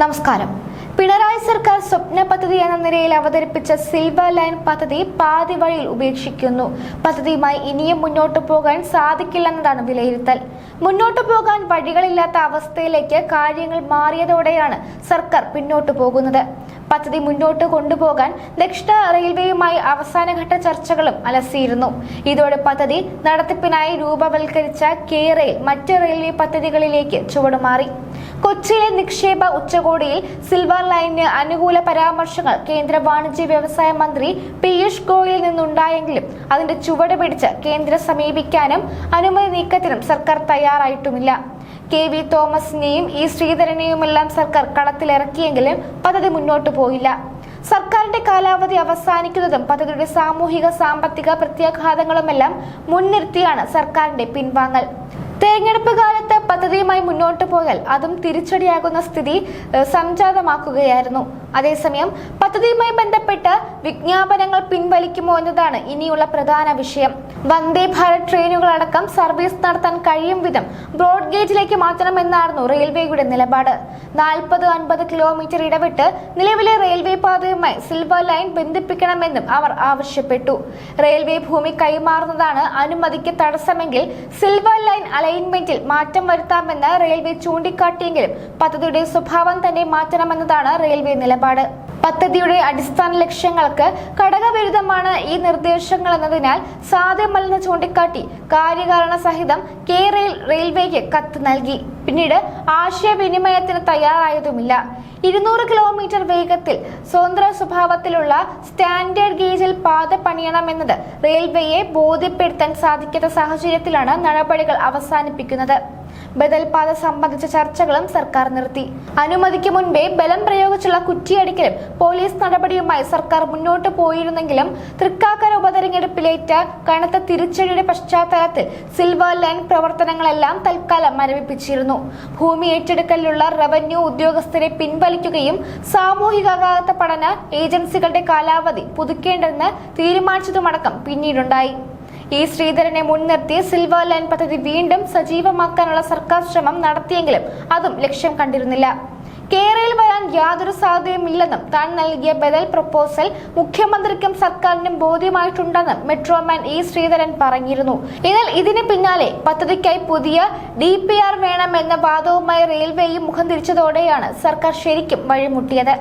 നമസ്കാരം. പിണറായി സർക്കാർ സ്വപ്ന പദ്ധതി എന്ന നിലയിൽ അവതരിപ്പിച്ച സിൽവർ ലൈൻ പദ്ധതി പാതി വഴിയിൽ ഉപേക്ഷിക്കുന്നു. പദ്ധതിയുമായി ഇനിയും മുന്നോട്ടു പോകാൻ സാധിക്കില്ലെന്നതാണ് വിലയിരുത്തൽ. മുന്നോട്ടു പോകാൻ വഴികളില്ലാത്ത അവസ്ഥയിലേക്ക് കാര്യങ്ങൾ മാറിയതോടെയാണ് സർക്കാർ പിന്നോട്ടു പോകുന്നത്. പദ്ധതി മുന്നോട്ട് കൊണ്ടുപോകാൻ ദക്ഷിണ റെയിൽവേയുമായി അവസാനഘട്ട ചർച്ചകളും അലസിയിരുന്നു. ഇതോടെ പദ്ധതി നടത്തിപ്പിനായി രൂപവൽക്കരിച്ച കെ റെയിൽ മറ്റ് റെയിൽവേ പദ്ധതികളിലേക്ക് ചുവടുമാറി. കൊച്ചിയിലെ നിക്ഷേപ ഉച്ചകോടിയിൽ സിൽവർ ലൈനിന് അനുകൂല പരാമർശങ്ങൾ കേന്ദ്ര വാണിജ്യ വ്യവസായ മന്ത്രി പീയൂഷ് ഗോയലിൽ നിന്നുണ്ടായെങ്കിലും അതിന്റെ ചുവട് പിടിച്ച് കേന്ദ്രം സമീപിക്കാനും അനുമതി നീക്കത്തിനും സർക്കാർ തയ്യാറായിട്ടുമില്ല. കെ വി തോമസിനെയും ഇ ശ്രീധരനെയുമെല്ലാം സർക്കാർ കളത്തിലിറക്കിയെങ്കിലും പദ്ധതി മുന്നോട്ടു പോയില്ല. സർക്കാരിന്റെ കാലാവധി അവസാനിക്കുന്നതും പദ്ധതിയുടെ സാമൂഹിക സാമ്പത്തിക പ്രത്യാഘാതങ്ങളുമെല്ലാം മുൻനിർത്തിയാണ് സർക്കാരിന്റെ പിൻവാങ്ങൽ. തെരഞ്ഞെടുപ്പ് കാലത്ത് പദ്ധതിയുമായി മുന്നോട്ട് പോയാൽ അതും തിരിച്ചടിയാകുന്ന സ്ഥിതി സംജാതമാക്കുകയായിരുന്നു. അതേസമയം പദ്ധതിയുമായി ബന്ധപ്പെട്ട് വിജ്ഞാപനങ്ങൾ പിൻവലിക്കുമോ എന്നതാണ് ഇനിയുള്ള പ്രധാന വിഷയം. വന്ദേ ഭാരത് ട്രെയിനുകളടക്കം സർവീസ് നടത്താൻ കഴിയും വിധം ബ്രോഡ് ഗേജിലേക്ക് മാറ്റണമെന്നായിരുന്നു റെയിൽവേയുടെ നിലപാട്. നാൽപ്പത് അൻപത് കിലോമീറ്റർ ഇടവിട്ട് നിലവിലെ റെയിൽവേ പാതയുമായി സിൽവർ ലൈൻ ബന്ധിപ്പിക്കണമെന്നും അവർ ആവശ്യപ്പെട്ടു. റെയിൽവേ ഭൂമി കൈമാറുന്നതാണ് അനുമതിക്ക് തടസ്സമെങ്കിൽ സിൽവർ ലൈൻ അലൈൻമെന്റിൽ മാറ്റം വരുത്താമെന്ന് റെയിൽവേ ചൂണ്ടിക്കാട്ടിയെങ്കിലും പദ്ധതിയുടെ സ്വഭാവം തന്നെ മാറ്റണമെന്നതാണ് റെയിൽവേ നിലപാട്. പദ്ധതിയുടെ അടിസ്ഥാന ലക്ഷ്യങ്ങൾക്ക് ഘടകവിരുദ്ധമാണ് ഈ നിർദ്ദേശങ്ങൾ എന്നതിനാൽ സാധ്യമല്ലെന്ന് ചൂണ്ടിക്കാട്ടി കാര്യകാരണ സഹിതം കെ റെയിൽ റെയിൽവേക്ക് കത്ത് നൽകി. പിന്നീട് ആശയവിനിമയത്തിന് തയ്യാറായതുമില്ല. ഇരുന്നൂറ് കിലോമീറ്റർ വേഗത്തിൽ സ്വതന്ത്ര സ്വഭാവത്തിലുള്ള സ്റ്റാൻഡേർഡ് ഗേജിൽ പാത പണിയണമെന്നത് റെയിൽവേയെ ബോധ്യപ്പെടുത്താൻ സാധിക്കാത്ത സാഹചര്യത്തിലാണ് നടപടികൾ അവസാനിപ്പിക്കുന്നത്. ബദൽ പാത സംബന്ധിച്ച ചർച്ചകളും സർക്കാർ നിർത്തി. അനുമതിക്ക് മുൻപേ ബലം പ്രയോഗിച്ചുള്ള കുറ്റിയടിക്കലും പോലീസ് നടപടിയുമായി സർക്കാർ മുന്നോട്ട് പോയിരുന്നെങ്കിലും തൃക്കാക്കര ഉപതെരഞ്ഞെടുപ്പിലേറ്റ കനത്ത തിരിച്ചടിയുടെ പശ്ചാത്തലത്തിൽ സിൽവർ ലൈൻ പ്രവർത്തനങ്ങളെല്ലാം തൽക്കാലം മരവിപ്പിച്ചിരുന്നു. ഭൂമി ഏറ്റെടുക്കലിലുള്ള റവന്യൂ ഉദ്യോഗസ്ഥരെ പിൻവലിക്കുകയും സാമൂഹികാഘാത പഠന ഏജൻസികളുടെ കാലാവധി പുതുക്കേണ്ടെന്ന് തീരുമാനിച്ചതുമടക്കം പിന്നീടുണ്ടായി. ഈ ശ്രീധരനെ മുൻനിർത്തി സിൽവർ ലൈൻ പദ്ധതി വീണ്ടും സജീവമാക്കാനുള്ള സർക്കാർ ശ്രമം നടത്തിയെങ്കിലും അതും ലക്ഷ്യം കണ്ടിരുന്നില്ല. കേരളയിൽ വരാൻ യാതൊരു സാധ്യതയുമില്ലെന്നും താൻ നൽകിയ ബദൽ പ്രപ്പോസൽ മുഖ്യമന്ത്രിക്കും സർക്കാരിനും ബോധ്യമായിട്ടുണ്ടെന്നും മെട്രോമാൻ ഇ ശ്രീധരൻ പറഞ്ഞിരുന്നു. എന്നാൽ ഇതിന് പിന്നാലെ പദ്ധതിക്കായി പുതിയ ഡി പി ആർ വേണമെന്ന വാദവുമായി റെയിൽവേയും മുഖം തിരിച്ചതോടെയാണ് സർക്കാർ ശരിക്കും വഴിമുട്ടിയത്.